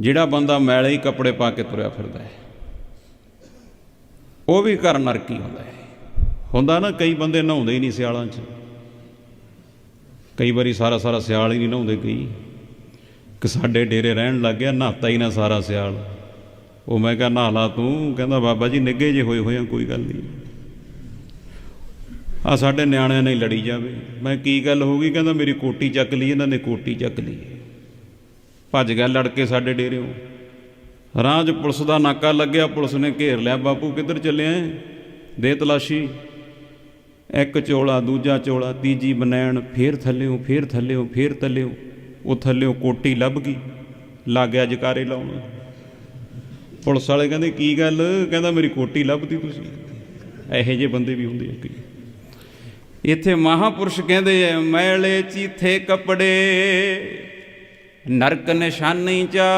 ਜਿਹੜਾ ਬੰਦਾ ਮੈਲੇ ਹੀ ਕੱਪੜੇ ਪਾ ਕੇ ਤੁਰਿਆ ਫਿਰਦਾ ਹੈ, ਉਹ ਵੀ ਘਰ ਨਰਕੀ ਹੁੰਦਾ ਹੈ। ਹੁੰਦਾ ਨਾ, ਕਈ ਬੰਦੇ ਨਹਾਉਂਦੇ ਹੀ ਨਹੀਂ ਸਿਆਲਾਂ 'ਚ। ਕਈ ਵਾਰੀ ਸਾਰਾ ਸਾਰਾ ਸਿਆਲ ਹੀ ਨਹੀਂ ਨਹਾਉਂਦੇ ਕਈ। ਕਿ ਸਾਡੇ ਡੇਰੇ ਰਹਿਣ ਲੱਗ ਗਿਆ, ਨਹਾਤਾ ਹੀ ਨਾ ਸਾਰਾ ਸਿਆਲ। ਉਹ ਮੈਂ ਕਿਹਾ, ਨਹਾ ਲਾ ਤੂੰ। ਕਹਿੰਦਾ, ਬਾਬਾ ਜੀ ਨਿੱਗੇ ਜੇ ਹੋਏ ਹੋਏ ਆ, ਕੋਈ ਗੱਲ ਨਹੀਂ। ਆ ਸਾਡੇ ਨਿਆਣਿਆਂ ਨੇ ਲੜੀ ਜਾਵੇ। ਮੈਂ, ਕੀ ਗੱਲ ਹੋ ਗਈ? ਕਹਿੰਦਾ, ਮੇਰੀ ਕੋਟੀ ਚੱਕ ਲਈ, ਇਹਨਾਂ ਨੇ ਕੋਟੀ ਚੱਕ ਲਈ ਭੱਜ ਗਿਆ, ਲੜ ਕੇ ਸਾਡੇ ਡੇਰਿਓਂ। ਰਾਹ 'ਚ ਪੁਲਿਸ ਦਾ ਨਾਕਾ ਲੱਗਿਆ, ਪੁਲਿਸ ਨੇ ਘੇਰ ਲਿਆ, ਬਾਪੂ ਕਿੱਧਰ ਚੱਲਿਆ ਦੇ ਤਲਾਸ਼ੀ। ਇੱਕ ਚੋਲਾ, ਦੂਜਾ ਚੋਲਾ, ਤੀਜੀ ਬਨੈਣ, ਫੇਰ ਥੱਲਿਓ ਫੇਰ ਥੱਲਿਓ ਫੇਰ ਥੱਲਿਓ, ਉਹ ਥੱਲਿਓ ਕੋਟੀ ਲੱਭ ਗਈ, ਲੱਗ ਜਕਾਰੇ ਲਾਉਣ। ਪੁਲਿਸ ਵਾਲੇ ਕਹਿੰਦੇ, ਕੀ ਗੱਲ? ਕਹਿੰਦਾ, ਮੇਰੀ ਕੋਟੀ ਲੱਭਦੀ ਤੁਸੀਂ। ਇਹੋ ਜਿਹੇ ਬੰਦੇ ਵੀ ਹੁੰਦੇ ਆ ਕਈ। ਇੱਥੇ ਮਹਾਪੁਰਸ਼ ਕਹਿੰਦੇ ਐ, ਮੈਲੇ ਚੀਥੇ ਕੱਪੜੇ ਨਰਕ ਨਿਸ਼ਾਨੀ ਚਾ